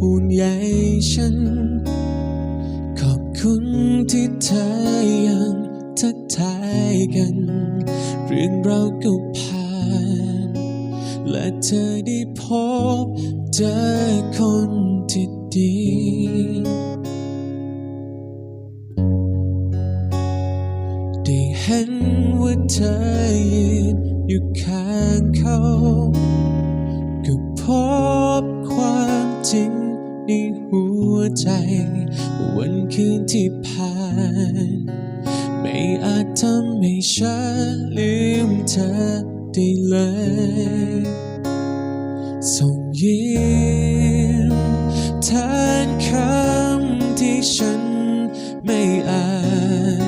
ห่วงใยฉัน ขอบคุณที่เธอยังทักทายกัน เรื่องเราก็ผ่าน และเธอได้พบเจอคนที่ดีได้เห็นว่าเธอยืนอยู่ข้างเขา ก็พบความจริง ในหัวใจ วันคืนที่ผ่าน ไม่อาจทำให้ฉันลืมเธอได้เลยส่งยิ้มแทนคำที่ฉันไม่อาจ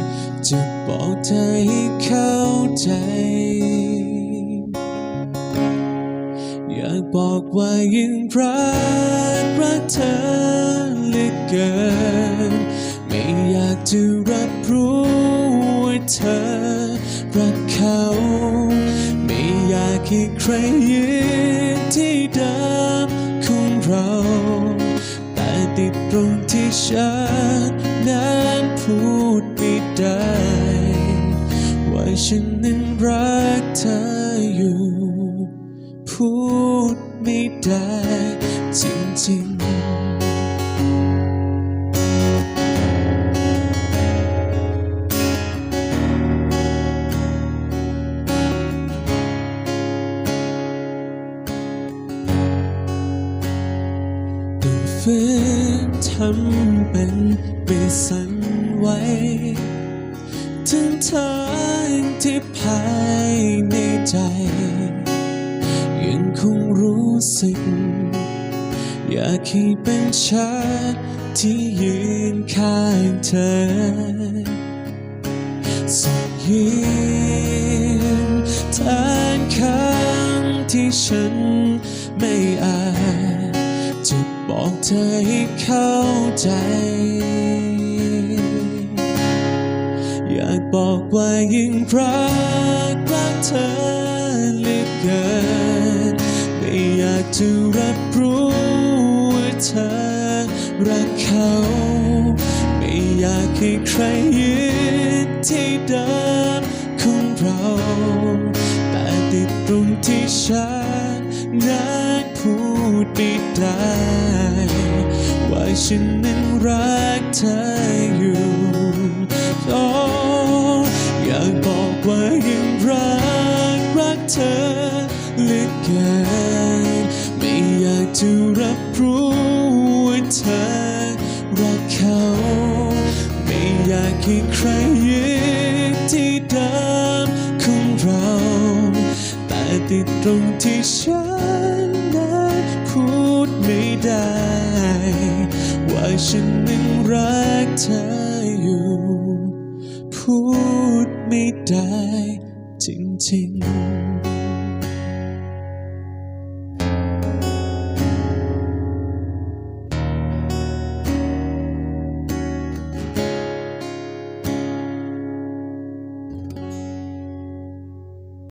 จะบอกเธอให้เข้าใจ บอกว่ายังรักรักเธอเหลือเกิน ไม่อยากจะรับรู้ว่าเธอรักเขา ไม่อยากให้ใครยืนที่เดิมของเรา แต่ติดตรงที่ฉันนั้นพูดไม่ได้ ว่าฉันนั้นรักเธออยู่พูด ไม่ได้จริงๆต้องฝืนทำเป็นไม่สั่นไหวถึงทางที่ภายในใจ สึก อยากให้เป็นฉันที่ยืนข้างเธอส่งยิ้มแทนคำที่ฉันไม่อาจจะบอกเธอให้เข้าใจ อยากบอกว่ายังรักรักเธอเหลือเกิน จะรับรู้ว่าเธอรักเขา ไม่อยากให้ใครยืนที่เดิมของเรา แต่ติดตรงที่ฉันนั้นพูดไม่ได้ ว่าฉันนั้นรักเธออยู่โอ้อยากบอกว่ายังรักรักเธอเหลือเกิน เธอรักเขา ไม่อยากให้ใครยืนที่เดิมของเรา แต่ติดตรงที่ฉันนั้นพูดไม่ได้ ว่าฉันนั้นรักเธออยู่ พูดไม่ได้จริงๆ